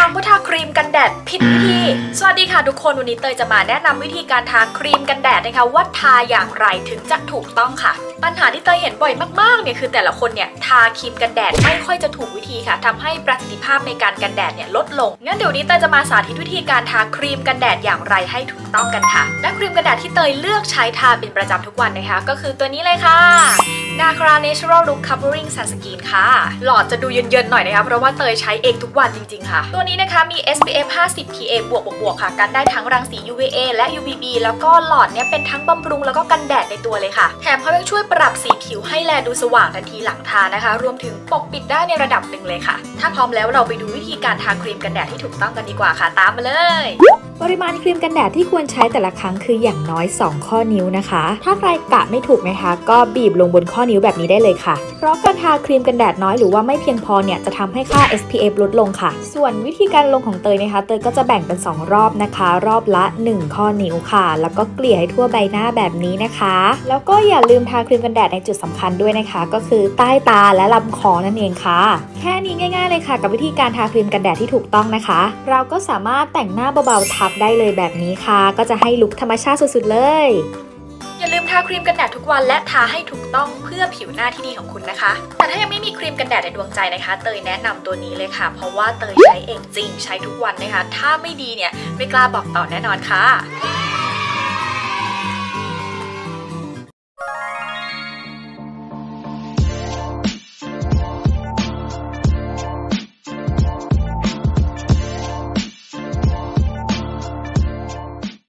ทางพุทธครีมกันแดดผิดวิธี สวัสดีค่ะทุกคนวันนี้เตยจะมาแนะนำวิธีการทาครีมกันแดดนะคะว่าทาอย่างไรถึงจะถูกต้องค่ะ ปัญหาที่เตยเห็นบ่อยมากๆเนี่ยคือแต่ละคนเนี่ยทาครีมกันแดดไม่ค่อยจะถูกวิธีค่ะทำให้ประสิทธิภาพในการกันแดดเนี่ยลดลงงั้นเดี๋ยวนี้เตยจะมาสาธิตวิธีการทาครีมกันแดดอย่างไรให้ถูกต้องกันค่ะและครีมกันแดดที่เตยเลือกใช้ทาเป็นประจำทุกวันนะคะ ก็คือตัวนี้เลยค่ะ นาครา Natural Look Covering Sunscreen ค่ะ หลอดจะดูเย็นๆหน่อยนะคะ เพราะว่าเตยใช้เองทุกวันจริงๆค่ะ ตัวนี้นะคะมี SPF 50 PA บวกบวกค่ะ กันได้ทั้งรังสี UVA และ UVB แล้วก็หลอดเนี่ยเป็นทั้งบำรุงแล้วก็กันแดดในตัวเลยค่ะ แถมเขายังช่วยปรับสีผิวให้แลดูสว่างทันทีหลังทานะคะ รวมถึงปกปิดได้ในระดับหนึ่งเลยค่ะ ถ้าพร้อมแล้วเราไปดูวิธีการทาครีมกันแดดที่ถูกต้องกันดีกว่าค่ะ ตามมาเลยปริมาณครีมกันแดดที่ควรใช้แต่ละครั้งคืออย่างน้อย 2 ข้อนิ้วนะคะ ถ้าใครกะไม่ถูกนะคะ ก็บีบลงบนข้อนิ้วแบบนี้ได้เลยค่ะ เพราะการทาครีมกันแดดน้อยหรือว่าไม่เพียงพอเนี่ยจะทำให้ค่า SPF ลดลงค่ะ ส่วนวิธีการลงของเตยนะคะ เตยก็จะแบ่งเป็น 2 รอบนะคะ รอบละ 1 ข้อนิ้วค่ะ แล้วก็เกลี่ยให้ทั่วใบหน้าแบบนี้นะคะ แล้วก็อย่าลืมทาครีมกันแดดในจุดสำคัญด้วยนะคะ ก็คือใต้ตาและลำคอนั่นเองค่ะ แค่นี้ง่าย ๆเลยค่ะ กับวิธีการทาครีมกันแดดที่ถูกต้องนะคะ เราก็สามารถแต่งหน้าเบาๆทับได้เลยแบบนี้ค่ะ ก็จะให้ลุคธรรมชาติสุดๆเลยาครีมกันแดดทุกวันและทาให้ถูกต้องเพื่อผิวหน้าที่ดีของคุณนะคะ แต่ถ้ายังไม่มีครีมกันแดดในดวงใจนะคะ เตยแนะนำตัวนี้เลยค่ะ เพราะว่าเตยใช้เองจริงใช้ทุกวันนะคะ ถ้าไม่ดีเนี่ยไม่กล้าบอกต่อแน่นอนค่ะ